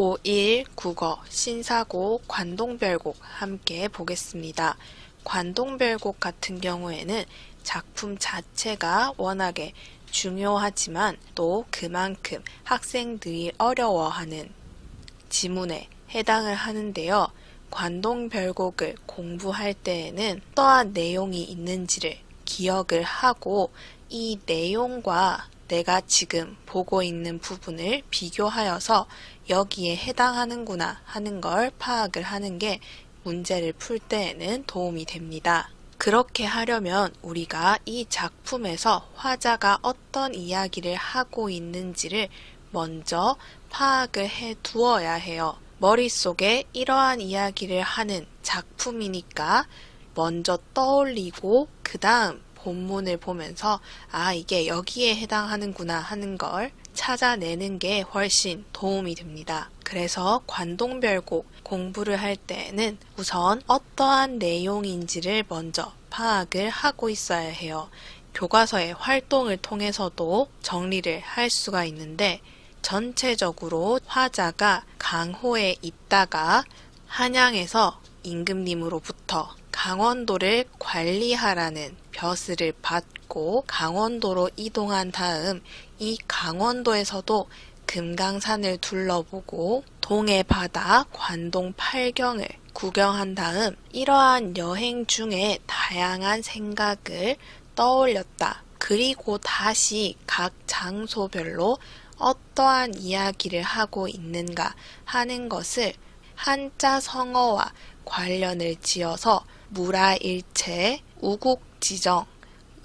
고1 국어 신사고 관동별곡 함께 보겠습니다. 관동별곡 같은 경우에는 작품 자체가 워낙에 중요하지만 또 그만큼 학생들이 어려워하는 지문에 해당을 하는데요. 관동별곡을 공부할 때에는 어떠한 내용이 있는지를 기억을 하고 이 내용과 내가 지금 보고 있는 부분을 비교하여서 여기에 해당하는구나 하는 걸 파악을 하는 게 문제를 풀 때에는 도움이 됩니다. 그렇게 하려면 우리가 이 작품에서 화자가 어떤 이야기를 하고 있는지를 먼저 파악을 해 두어야 해요. 머릿속에 이러한 이야기를 하는 작품이니까 먼저 떠올리고 그 다음 본문을 보면서 아, 이게 여기에 해당하는구나 하는 걸 찾아내는 게 훨씬 도움이 됩니다. 그래서 관동별곡 공부를 할 때에는 우선 어떠한 내용인지를 먼저 파악을 하고 있어야 해요. 교과서의 활동을 통해서도 정리를 할 수가 있는데 전체적으로 화자가 강호에 있다가 한양에서 임금님으로부터 강원도를 관리하라는 벼슬을 받고 강원도로 이동한 다음 이 강원도에서도 금강산을 둘러보고 동해 바다 관동 팔경을 구경한 다음 이러한 여행 중에 다양한 생각을 떠올렸다. 그리고 다시 각 장소별로 어떠한 이야기를 하고 있는가 하는 것을 한자 성어와 관련을 지어서 무라일체, 우국지정,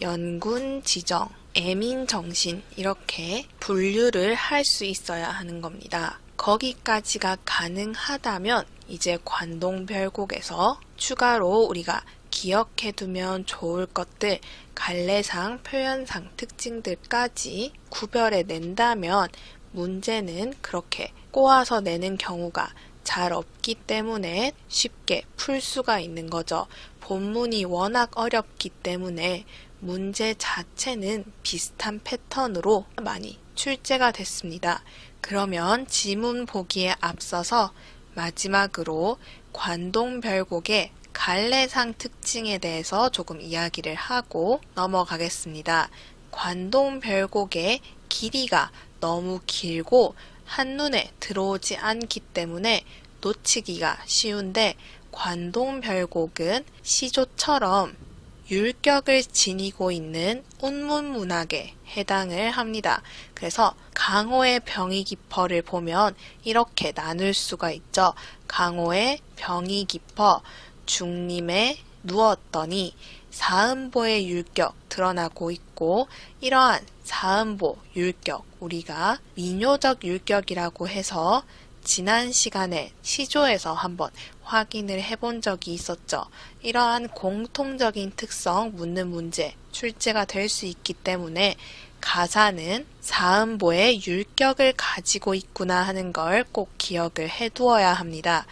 연군지정, 애민정신 이렇게 분류를 할 수 있어야 하는 겁니다. 거기까지가 가능하다면 이제 관동별곡에서 추가로 우리가 기억해 두면 좋을 것들 갈래상, 표현상 특징들까지 구별해 낸다면 문제는 그렇게 꼬아서 내는 경우가 잘 없기 때문에 쉽게 풀 수가 있는 거죠. 본문이 워낙 어렵기 때문에 문제 자체는 비슷한 패턴으로 많이 출제가 됐습니다. 그러면 지문 보기에 앞서서 마지막으로 관동별곡의 갈래상 특징에 대해서 조금 이야기를 하고 넘어가겠습니다. 관동별곡의 길이가 너무 길고 한눈에 들어오지 않기 때문에 놓치기가 쉬운데 관동별곡은 시조처럼 율격을 지니고 있는 운문문학에 해당을 합니다. 그래서 강호의 병이 깊어를 보면 이렇게 나눌 수가 있죠. 강호의 병이 깊어 중림에 누웠더니 사음보의 율격 드러나고 있고 이러한 사음보 율격 우리가 민요적 율격이라고 해서 지난 시간에 시조에서 한번 확인을 해본 적이 있었죠. 이러한 공통적인 특성 묻는 문제 출제가 될 수 있기 때문에 가사는 사음보의 율격을 가지고 있구나 하는 걸 꼭 기억을 해두어야 합니다.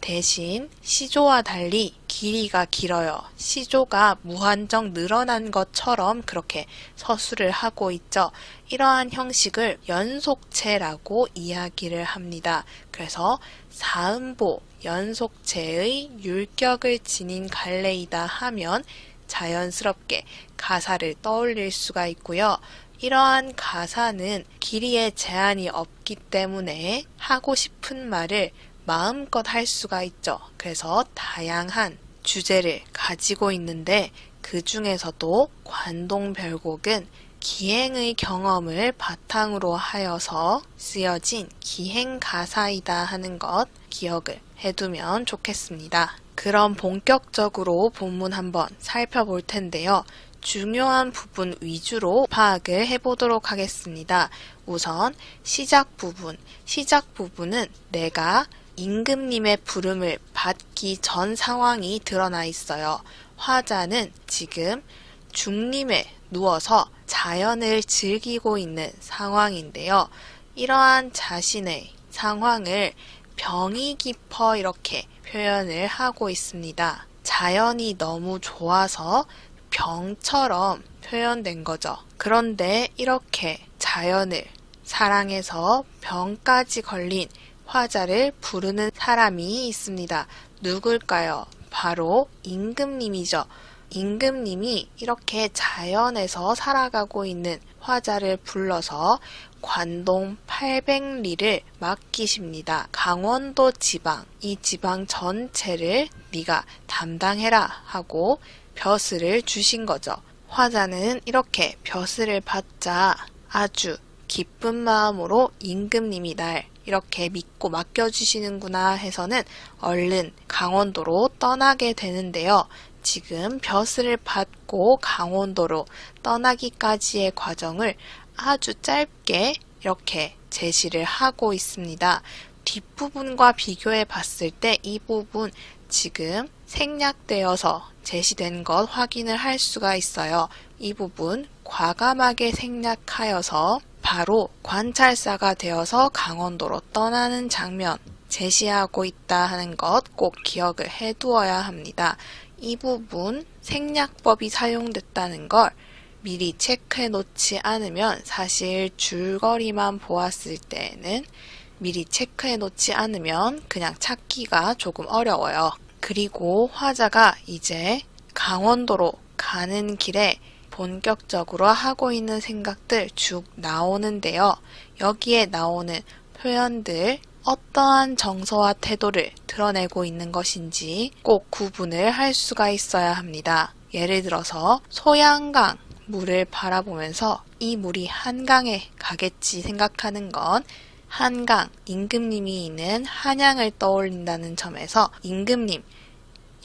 대신 시조와 달리 길이가 길어요. 시조가 무한정 늘어난 것처럼 그렇게 서술을 하고 있죠. 이러한 형식을 연속체라고 이야기를 합니다. 그래서 사음보 연속체의 율격을 지닌 갈래이다 하면 자연스럽게 가사를 떠올릴 수가 있고요. 이러한 가사는 길이에 제한이 없기 때문에 하고 싶은 말을 마음껏 할 수가 있죠. 그래서 다양한 주제를 가지고 있는데 그 중에서도 관동별곡은 기행의 경험을 바탕으로 하여서 쓰여진 기행 가사이다 하는 것 기억을 해두면 좋겠습니다. 그럼 본격적으로 본문 한번 살펴볼 텐데요. 중요한 부분 위주로 파악을 해보도록 하겠습니다. 우선 시작 부분. 시작 부분은 내가 임금님의 부름을 받기 전 상황이 드러나 있어요. 화자는 지금 중림에 누워서 자연을 즐기고 있는 상황인데요. 이러한 자신의 상황을 병이 깊어 이렇게 표현을 하고 있습니다. 자연이 너무 좋아서 병처럼 표현된 거죠. 그런데 이렇게 자연을 사랑해서 병까지 걸린 화자를 부르는 사람이 있습니다. 누굴까요? 바로 임금님이죠. 임금님이 이렇게 자연에서 살아가고 있는 화자를 불러서 관동 800리를 맡기십니다. 강원도 지방, 이 지방 전체를 네가 담당해라 하고 벼슬을 주신 거죠. 화자는 이렇게 벼슬을 받자 아주 기쁜 마음으로 임금님이 날 이렇게 믿고 맡겨주시는구나 해서는 얼른 강원도로 떠나게 되는데요. 지금 벼슬을 받고 강원도로 떠나기까지의 과정을 아주 짧게 이렇게 제시를 하고 있습니다. 뒷부분과 비교해 봤을 때 이 부분 지금 생략되어서 제시된 것 확인을 할 수가 있어요. 이 부분 과감하게 생략하여서 바로 관찰사가 되어서 강원도로 떠나는 장면 제시하고 있다 하는 것 꼭 기억을 해 두어야 합니다. 이 부분 생략법이 사용됐다는 걸 미리 체크해 놓지 않으면 사실 줄거리만 보았을 때는 미리 체크해 놓지 않으면 그냥 찾기가 조금 어려워요. 그리고 화자가 이제 강원도로 가는 길에 본격적으로 하고 있는 생각들 쭉 나오는데요. 여기에 나오는 표현들 어떠한 정서와 태도를 드러내고 있는 것인지 꼭 구분을 할 수가 있어야 합니다. 예를 들어서 소양강 물을 바라보면서 이 물이 한강에 가겠지 생각하는 건 한강, 임금님이 있는 한양을 떠올린다는 점에서 임금님,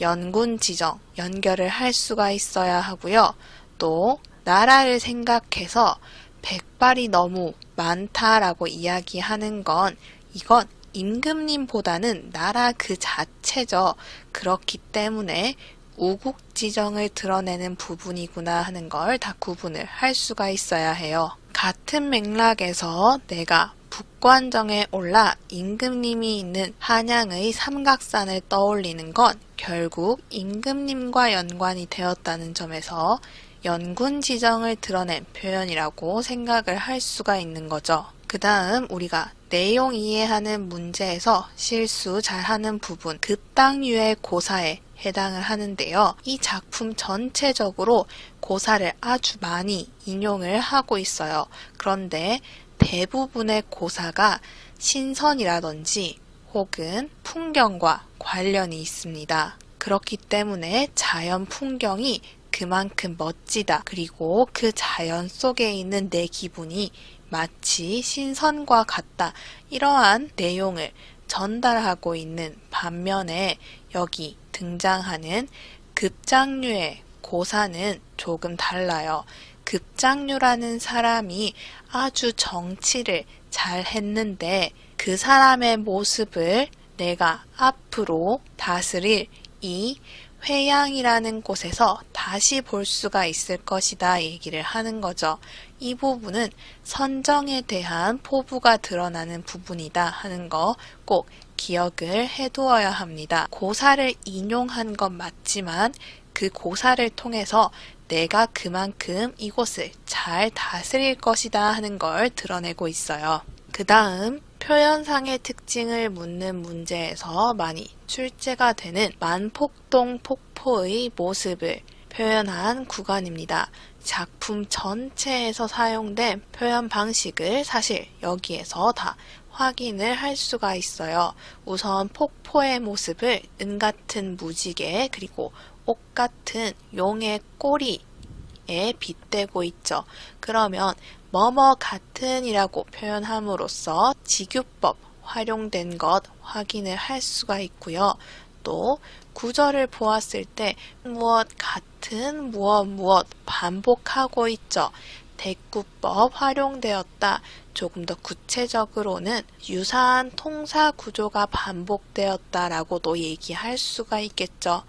연군 지정 연결을 할 수가 있어야 하고요. 또 나라를 생각해서 백발이 너무 많다라고 이야기하는 건 이건 임금님보다는 나라 그 자체죠. 그렇기 때문에 우국 지정을 드러내는 부분이구나 하는 걸 다 구분을 할 수가 있어야 해요. 같은 맥락에서 내가 북관정에 올라 임금님이 있는 한양의 삼각산을 떠올리는 건 결국 임금님과 연관이 되었다는 점에서 연군 지정을 드러낸 표현이라고 생각을 할 수가 있는 거죠. 그 다음 우리가 내용 이해하는 문제에서 실수 잘하는 부분 급당유의 고사에 해당을 하는데요. 이 작품 전체적으로 고사를 아주 많이 인용을 하고 있어요. 그런데 대부분의 고사가 신선이라든지 혹은 풍경과 관련이 있습니다. 그렇기 때문에 자연 풍경이 그만큼 멋지다. 그리고 그 자연 속에 있는 내 기분이 마치 신선과 같다. 이러한 내용을 전달하고 있는 반면에 여기 등장하는 급장류의 고사는 조금 달라요. 급장류라는 사람이 아주 정치를 잘 했는데 그 사람의 모습을 내가 앞으로 다스릴 이 회양이라는 곳에서 다시 볼 수가 있을 것이다 얘기를 하는 거죠. 이 부분은 선정에 대한 포부가 드러나는 부분이다 하는 거 꼭 기억을 해두어야 합니다. 고사를 인용한 건 맞지만 그 고사를 통해서 내가 그만큼 이곳을 잘 다스릴 것이다 하는 걸 드러내고 있어요. 그 다음 표현상의 특징을 묻는 문제에서 많이 출제가 되는 만폭동 폭포의 모습을 표현한 구간입니다. 작품 전체에서 사용된 표현 방식을 사실 여기에서 다 확인을 할 수가 있어요. 우선 폭포의 모습을 은 같은 무지개 그리고 옷 같은 용의 꼬리에 빗대고 있죠. 그러면 뭐뭐 같은이라고 표현함으로써 직유법 활용된 것 확인을 할 수가 있고요. 또 구절을 보았을 때 무엇 같은 무엇 무엇 반복하고 있죠. 대구법 활용되었다. 조금 더 구체적으로는 유사한 통사 구조가 반복되었다라고도 얘기할 수가 있겠죠.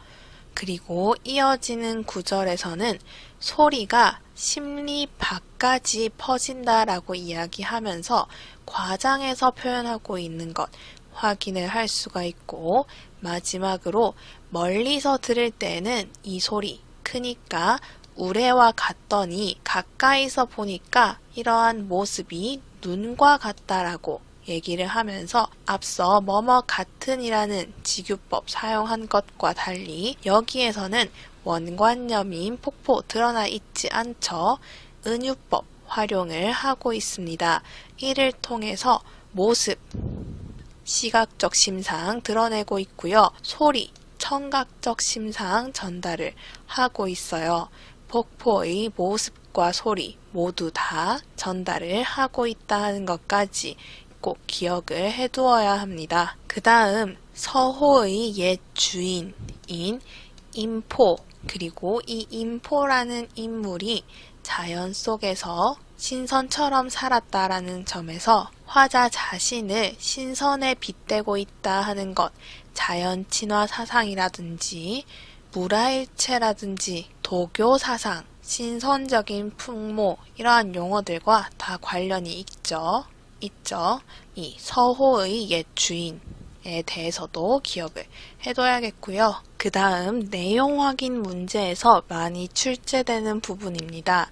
그리고 이어지는 구절에서는 소리가 심리 밖까지 퍼진다라고 이야기하면서 과장해서 표현하고 있는 것 확인을 할 수가 있고 마지막으로 멀리서 들을 때는 이 소리 크니까 우레와 같더니 가까이서 보니까 이러한 모습이 눈과 같다라고 얘기를 하면서 앞서 뭐뭐 같은이라는 직유법 사용한 것과 달리 여기에서는 원관념인 폭포 드러나 있지 않죠. 은유법 활용을 하고 있습니다. 이를 통해서 모습, 시각적 심상 드러내고 있고요. 소리, 청각적 심상 전달을 하고 있어요. 폭포의 모습과 소리 모두 다 전달을 하고 있다는 것까지 꼭 기억을 해두어야 합니다. 그 다음 서호의 옛 주인인 인포 그리고 이 인포라는 인물이 자연 속에서 신선처럼 살았다라는 점에서 화자 자신을 신선에 빗대고 있다 하는 것, 자연 친화 사상이라든지 무라일체라든지 도교 사상, 신선적인 풍모 이러한 용어들과 다 관련이 있죠. 있죠. 이 서호의 옛 주인에 대해서도 기억을 해둬야겠고요. 그 다음 내용 확인 문제에서 많이 출제되는 부분입니다.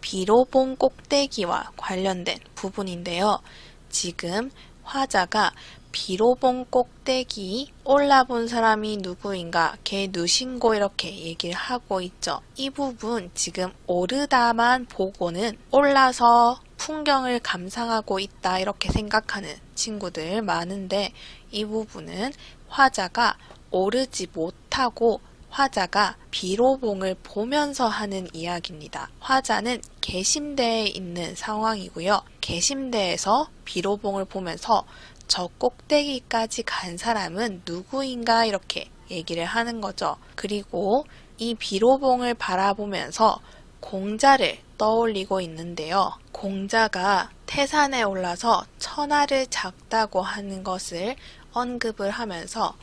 비로봉 꼭대기와 관련된 부분인데요. 지금 화자가 비로봉 꼭대기 올라본 사람이 누구인가, 걔 누신고 이렇게 얘기를 하고 있죠. 이 부분 지금 오르다만 보고는 올라서 풍경을 감상하고 있다 이렇게 생각하는 친구들 많은데 이 부분은 화자가 오르지 못하고 화자가 비로봉을 보면서 하는 이야기입니다. 화자는 계심대에 있는 상황이고요. 계심대에서 비로봉을 보면서 저 꼭대기까지 간 사람은 누구인가 이렇게 얘기를 하는 거죠. 그리고 이 비로봉을 바라보면서 공자를 떠올리고 있는데요. 공자가 태산에 올라서 천하를 작다고 하는 것을 언급을 하면서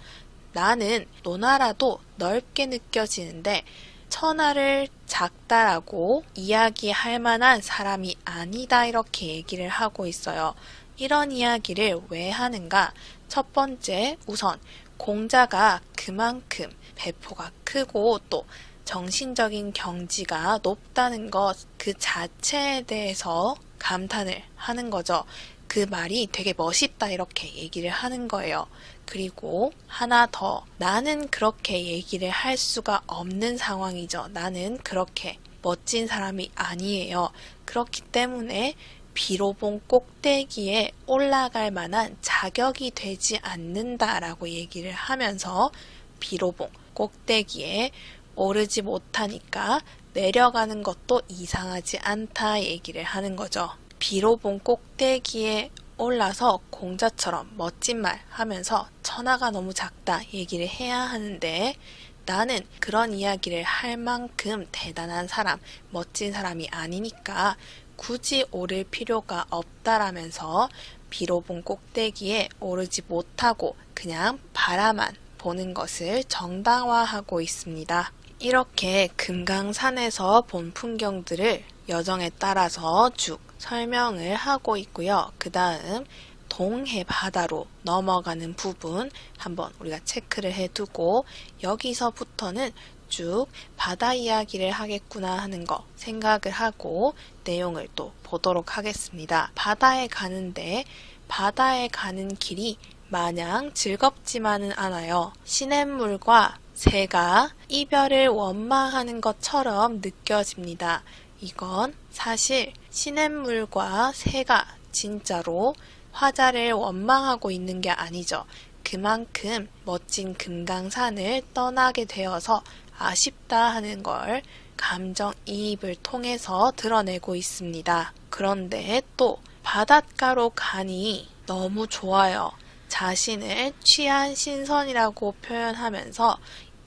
나는 노나라도 넓게 느껴지는데 천하를 작다라고 이야기할 만한 사람이 아니다 이렇게 얘기를 하고 있어요. 이런 이야기를 왜 하는가? 첫 번째, 우선 공자가 그만큼 배포가 크고 또 정신적인 경지가 높다는 것 그 자체에 대해서 감탄을 하는 거죠. 그 말이 되게 멋있다 이렇게 얘기를 하는 거예요. 그리고 하나 더 나는 그렇게 얘기를 할 수가 없는 상황이죠. 나는 그렇게 멋진 사람이 아니에요. 그렇기 때문에 비로봉 꼭대기에 올라갈 만한 자격이 되지 않는다라고 얘기를 하면서 비로봉 꼭대기에 오르지 못하니까 내려가는 것도 이상하지 않다 얘기를 하는 거죠. 비로봉 꼭대기에 올라서 공자처럼 멋진 말 하면서 천하가 너무 작다 얘기를 해야 하는데 나는 그런 이야기를 할 만큼 대단한 사람, 멋진 사람이 아니니까 굳이 오를 필요가 없다라면서 비로봉 꼭대기에 오르지 못하고 그냥 바라만 보는 것을 정당화하고 있습니다. 이렇게 금강산에서 본 풍경들을 여정에 따라서 쭉 설명을 하고 있고요. 그 다음 동해 바다로 넘어가는 부분 한번 우리가 체크를 해두고 여기서부터는 쭉 바다 이야기를 하겠구나 하는 거 생각을 하고 내용을 또 보도록 하겠습니다. 바다에 가는데 바다에 가는 길이 마냥 즐겁지만은 않아요. 시냇물과 새가 이별을 원망하는 것처럼 느껴집니다. 이건 사실 시냇물과 새가 진짜로 화자를 원망하고 있는 게 아니죠. 그만큼 멋진 금강산을 떠나게 되어서 아쉽다 하는 걸 감정이입을 통해서 드러내고 있습니다. 그런데 또 바닷가로 가니 너무 좋아요. 자신을 취한 신선이라고 표현하면서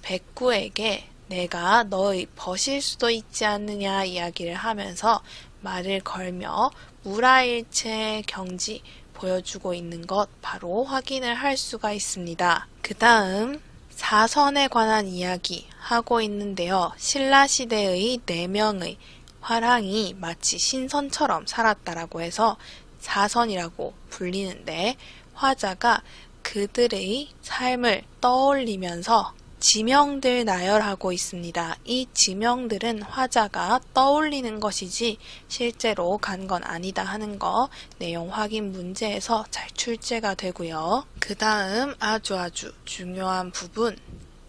백구에게 내가 너의 벗일 수도 있지 않느냐 이야기를 하면서 말을 걸며 무라일체의 경지 보여주고 있는 것 바로 확인을 할 수가 있습니다. 그 다음 사선에 관한 이야기 하고 있는데요. 신라 시대의 네 명의 화랑이 마치 신선처럼 살았다라고 해서 사선이라고 불리는데 화자가 그들의 삶을 떠올리면서 지명들 나열하고 있습니다. 이 지명들은 화자가 떠올리는 것이지 실제로 간 건 아니다 하는 거 내용 확인 문제에서 잘 출제가 되고요. 그 다음 아주 아주 중요한 부분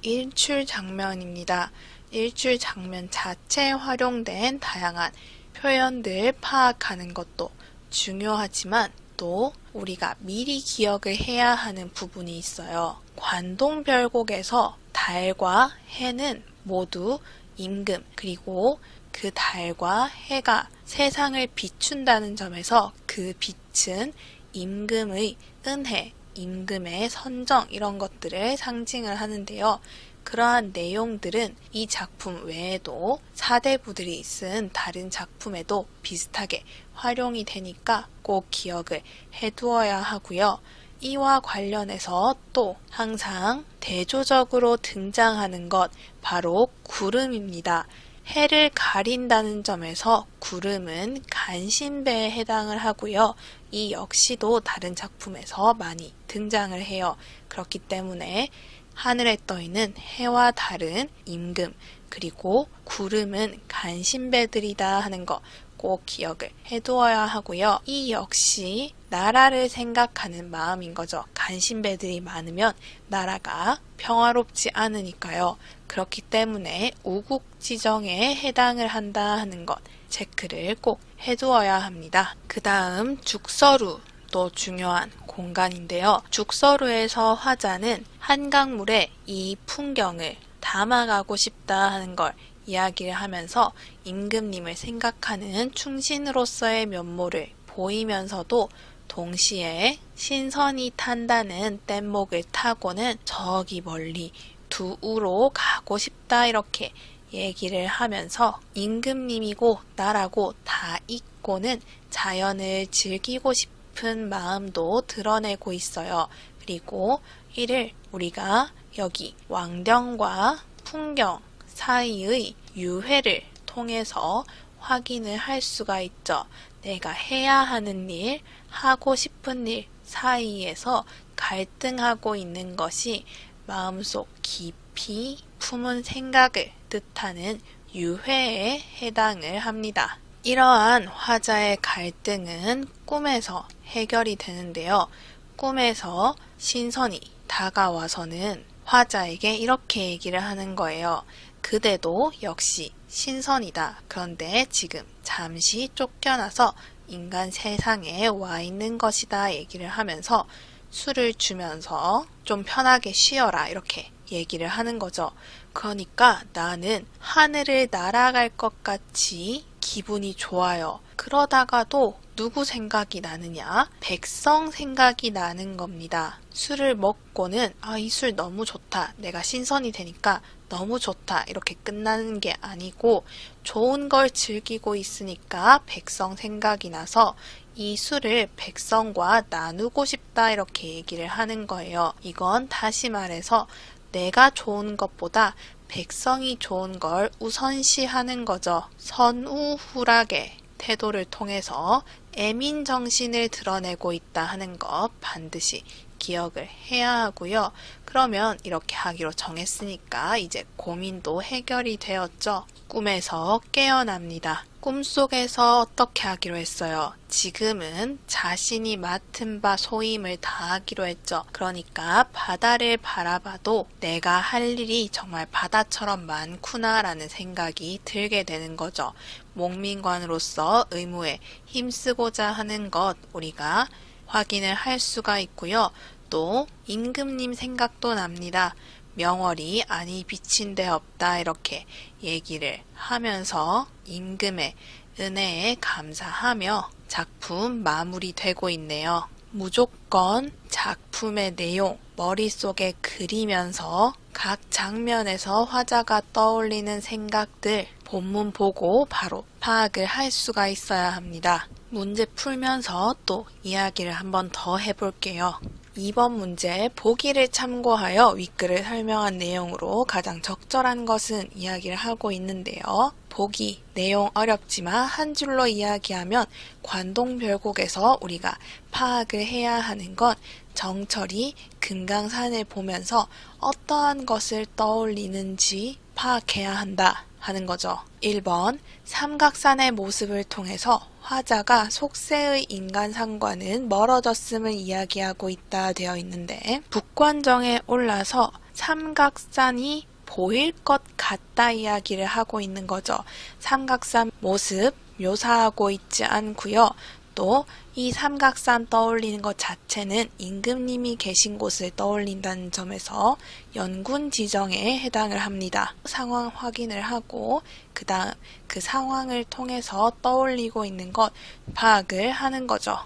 일출 장면입니다. 일출 장면 자체에 활용된 다양한 표현들 파악하는 것도 중요하지만 또 우리가 미리 기억을 해야 하는 부분이 있어요. 관동별곡에서 달과 해는 모두 임금 그리고 그 달과 해가 세상을 비춘다는 점에서 그 빛은 임금의 은혜, 임금의 선정 이런 것들을 상징을 하는데요. 그러한 내용들은 이 작품 외에도 사대부들이 쓴 다른 작품에도 비슷하게 활용이 되니까 꼭 기억을 해두어야 하고요. 이와 관련해서 또 항상 대조적으로 등장하는 것 바로 구름입니다. 해를 가린다는 점에서 구름은 간신배에 해당을 하고요. 이 역시도 다른 작품에서 많이 등장을 해요. 그렇기 때문에 하늘에 떠 있는 해와 달은 임금, 그리고 구름은 간신배들이다 하는 거 꼭 기억을 해두어야 하고요. 이 역시 나라를 생각하는 마음인 거죠. 간신배들이 많으면 나라가 평화롭지 않으니까요. 그렇기 때문에 우국 지정에 해당을 한다 하는 것 체크를 꼭 해두어야 합니다. 그 다음 죽서루 또 중요한 공간인데요. 죽서루에서 화자는 한강물에 이 풍경을 담아가고 싶다 하는 걸 이야기를 하면서 임금님을 생각하는 충신으로서의 면모를 보이면서도 동시에 신선이 탄다는 뗏목을 타고는 저기 멀리 두우로 가고 싶다 이렇게 얘기를 하면서 임금님이고 나라고 다 잊고는 자연을 즐기고 싶은 마음도 드러내고 있어요. 그리고 이를 우리가 여기 왕령과 풍경 사이의 유해를 통해서 확인을 할 수가 있죠. 내가 해야 하는 일, 하고 싶은 일 사이에서 갈등하고 있는 것이 마음속 깊이 품은 생각을 뜻하는 유해에 해당을 합니다. 이러한 화자의 갈등은 꿈에서 해결이 되는데요. 꿈에서 신선이 다가와서는 화자에게 이렇게 얘기를 하는 거예요. 그대도 역시 신선이다. 그런데 지금 잠시 쫓겨나서 인간 세상에 와 있는 것이다. 얘기를 하면서 술을 주면서 좀 편하게 쉬어라. 이렇게 얘기를 하는 거죠. 그러니까 나는 하늘을 날아갈 것 같이 기분이 좋아요. 그러다가도 누구 생각이 나느냐? 백성 생각이 나는 겁니다. 술을 먹고는 아, 이 술 너무 좋다. 내가 신선이 되니까 너무 좋다. 이렇게 끝나는 게 아니고 좋은 걸 즐기고 있으니까 백성 생각이 나서 이 술을 백성과 나누고 싶다. 이렇게 얘기를 하는 거예요. 이건 다시 말해서 내가 좋은 것보다 백성이 좋은 걸 우선시하는 거죠. 선우후락의 태도를 통해서 애민 정신을 드러내고 있다 하는 것 반드시 기억을 해야 하고요. 그러면 이렇게 하기로 정했으니까 이제 고민도 해결이 되었죠. 꿈에서 깨어납니다. 꿈속에서 어떻게 하기로 했어요? 지금은 자신이 맡은 바 소임을 다하기로 했죠. 그러니까 바다를 바라봐도 내가 할 일이 정말 바다처럼 많구나라는 생각이 들게 되는 거죠. 목민관으로서 의무에 힘쓰고자 하는 것 우리가 확인을 할 수가 있고요. 또 임금님 생각도 납니다. 명월이 아니 비친 데 없다 이렇게 얘기를 하면서 임금의 은혜에 감사하며 작품 마무리되고 있네요. 무조건 작품의 내용 머릿속에 그리면서 각 장면에서 화자가 떠올리는 생각들 본문 보고 바로 파악을 할 수가 있어야 합니다. 문제 풀면서 또 이야기를 한번 더 해볼게요. 2번 문제 보기를 참고하여 윗글을 설명한 내용으로 가장 적절한 것은 이야기를 하고 있는데요. 보기, 내용 어렵지만 한 줄로 이야기하면 관동별곡에서 우리가 파악을 해야 하는 건 정철이 금강산을 보면서 어떠한 것을 떠올리는지 파악해야 한다 하는 거죠. 1번 삼각산의 모습을 통해서 화자가 속세의 인간 상과는 멀어졌음을 이야기하고 있다 되어 있는데 북관정에 올라서 삼각산이 보일 것 같다 이야기를 하고 있는 거죠. 삼각산 모습 묘사하고 있지 않고요. 또 이 삼각산 떠올리는 것 자체는 임금님이 계신 곳을 떠올린다는 점에서 연군 지정에 해당을 합니다. 상황 확인을 하고 그 다음 그 상황을 통해서 떠올리고 있는 것 파악을 하는 거죠.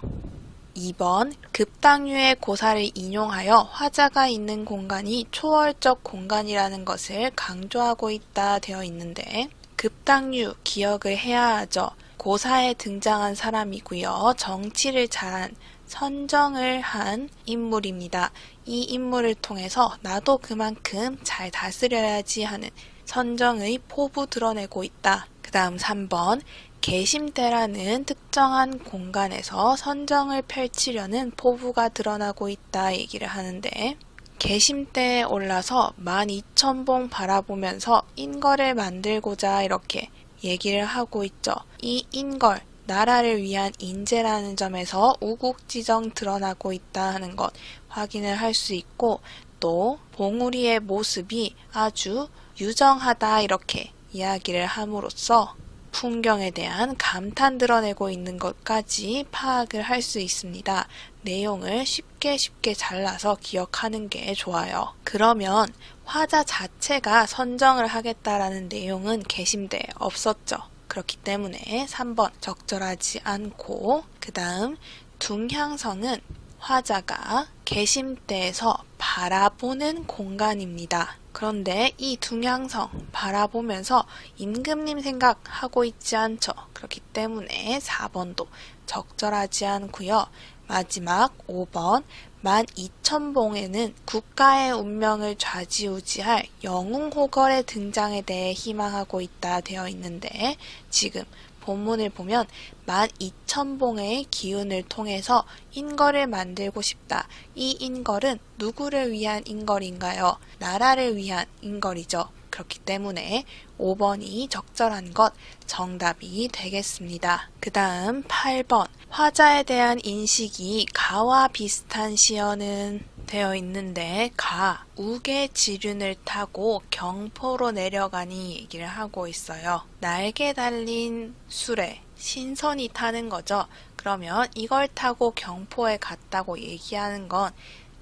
2번 급당유의 고사를 인용하여 화자가 있는 공간이 초월적 공간이라는 것을 강조하고 있다 되어 있는데 급당유 기억을 해야 하죠. 고사에 등장한 사람이고요. 정치를 잘한 선정을 한 인물입니다. 이 인물을 통해서 나도 그만큼 잘 다스려야지 하는 선정의 포부 드러내고 있다. 그 다음 3번 개심대라는 특정한 공간에서 선정을 펼치려는 포부가 드러나고 있다 얘기를 하는데 개심대에 올라서 12,000봉 바라보면서 인거를 만들고자 이렇게 얘기를 하고 있죠. 이 인걸, 나라를 위한 인재라는 점에서 우국 지정 드러나고 있다 하는 것 확인을 할 수 있고 또 봉우리의 모습이 아주 유정하다 이렇게 이야기를 함으로써 풍경에 대한 감탄 드러내고 있는 것까지 파악을 할 수 있습니다. 내용을 쉽게 쉽게 잘라서 기억하는 게 좋아요. 그러면 화자 자체가 선정을 하겠다라는 내용은 개심대에 없었죠. 그렇기 때문에 3번 적절하지 않고 그 다음 둥향성은 화자가 개심대에서 바라보는 공간입니다. 그런데 이 둥향성 바라보면서 임금님 생각하고 있지 않죠. 그렇기 때문에 4번도 적절하지 않고요. 마지막 5번 12,000봉에는 국가의 운명을 좌지우지할 영웅호걸의 등장에 대해 희망하고 있다 되어 있는데 지금 본문을 보면 12,000봉의 기운을 통해서 인걸을 만들고 싶다. 이 인걸은 누구를 위한 인걸인가요? 나라를 위한 인걸이죠. 그렇기 때문에 5번이 적절한 것 정답이 되겠습니다. 그 다음 8번 화자에 대한 인식이 가와 비슷한 시어는 되어 있는데 가 우계 지륜을 타고 경포로 내려가니 얘기를 하고 있어요. 날개 달린 수레 신선이 타는 거죠. 그러면 이걸 타고 경포에 갔다고 얘기하는 건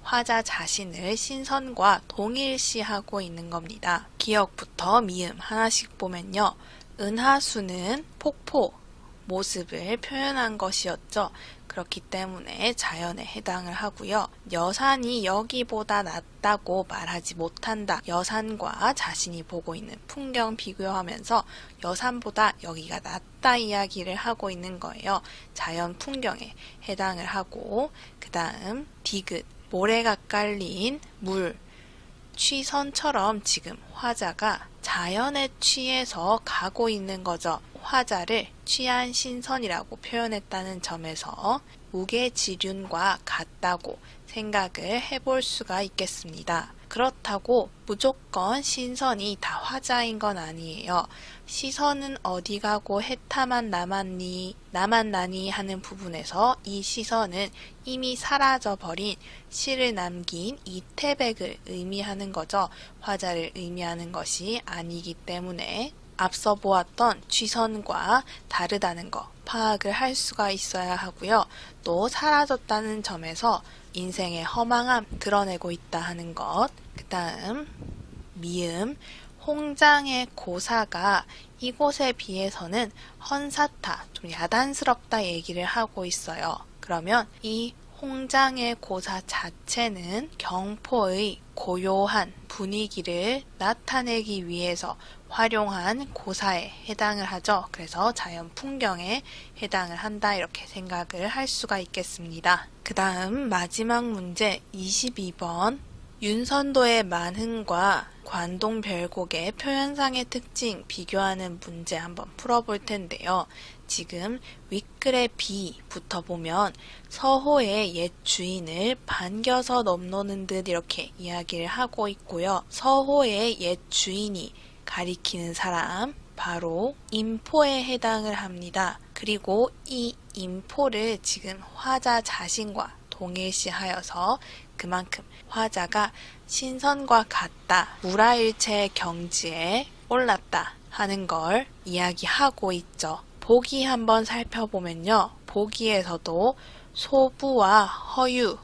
화자 자신을 신선과 동일시하고 있는 겁니다. 기억부터 미음 하나씩 보면요. 은하수는 폭포 모습을 표현한 것이었죠. 그렇기 때문에 자연에 해당을 하고요. 여산이 여기보다 낫다고 말하지 못한다. 여산과 자신이 보고 있는 풍경 비교하면서 여산보다 여기가 낫다 이야기를 하고 있는 거예요. 자연 풍경에 해당을 하고 그 다음 디귿 모래가 깔린 물 취선처럼 지금 화자가 자연에 취해서 가고 있는 거죠. 화자를 취한 신선이라고 표현했다는 점에서 무게지륜과 같다고 생각을 해볼 수가 있겠습니다. 그렇다고 무조건 신선이 다 화자인 건 아니에요. 시선은 어디 가고 해타만 남았니, 남았나니 하는 부분에서 이 시선은 이미 사라져 버린 시를 남긴 이태백을 의미하는 거죠. 화자를 의미하는 것이 아니기 때문에 앞서 보았던 취선과 다르다는 거 파악을 할 수가 있어야 하고요. 또 사라졌다는 점에서 인생의 허망함 드러내고 있다 하는 것. 그 다음 미음 홍장의 고사가 이곳에 비해서는 헌사타 좀 야단스럽다 얘기를 하고 있어요. 그러면 이 홍장의 고사 자체는 경포의 고요한 분위기를 나타내기 위해서 활용한 고사에 해당을 하죠. 그래서 자연 풍경에 해당을 한다 이렇게 생각을 할 수가 있겠습니다. 그 다음 마지막 문제 22번 윤선도의 만흥과 관동 별곡의 표현상의 특징 비교하는 문제 한번 풀어볼 텐데요. 지금 윗글의 비부터 보면 서호의 옛 주인을 반겨서 넘노는 듯 이렇게 이야기를 하고 있고요. 서호의 옛 주인이 가리키는 사람 바로 인포에 해당을 합니다. 그리고 이 인포를 지금 화자 자신과 동일시하여서 그만큼 화자가 신선과 같다, 무라일체의 경지에 올랐다 하는 걸 이야기하고 있죠. 보기 한번 살펴보면요. 보기에서도 소부와 허유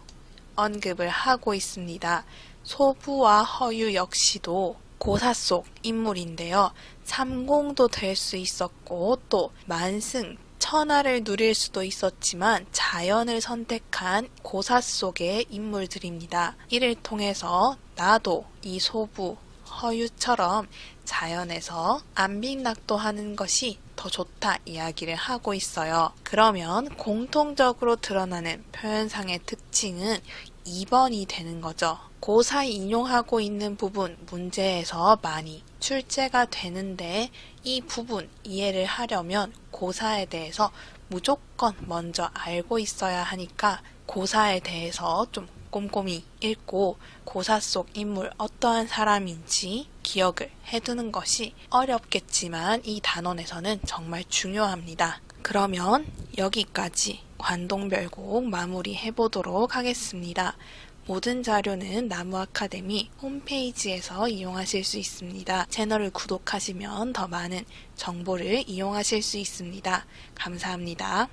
언급을 하고 있습니다. 소부와 허유 역시도 고사 속 인물인데요. 삼공도 될 수 있었고 또 만승, 천하를 누릴 수도 있었지만 자연을 선택한 고사 속의 인물들입니다. 이를 통해서 나도 이 소부, 허유처럼 자연에서 안빈낙도 하는 것이 더 좋다 이야기를 하고 있어요. 그러면 공통적으로 드러나는 표현상의 특징은 2번이 되는 거죠. 고사 인용하고 있는 부분 문제에서 많이 출제가 되는데 이 부분 이해를 하려면 고사에 대해서 무조건 먼저 알고 있어야 하니까 고사에 대해서 좀 꼼꼼히 읽고 고사 속 인물 어떠한 사람인지 기억을 해두는 것이 어렵겠지만 이 단원에서는 정말 중요합니다. 그러면 여기까지 관동별곡 마무리 해 보도록 하겠습니다. 모든 자료는 나무 아카데미 홈페이지에서 이용하실 수 있습니다. 채널을 구독하시면 더 많은 정보를 이용하실 수 있습니다. 감사합니다.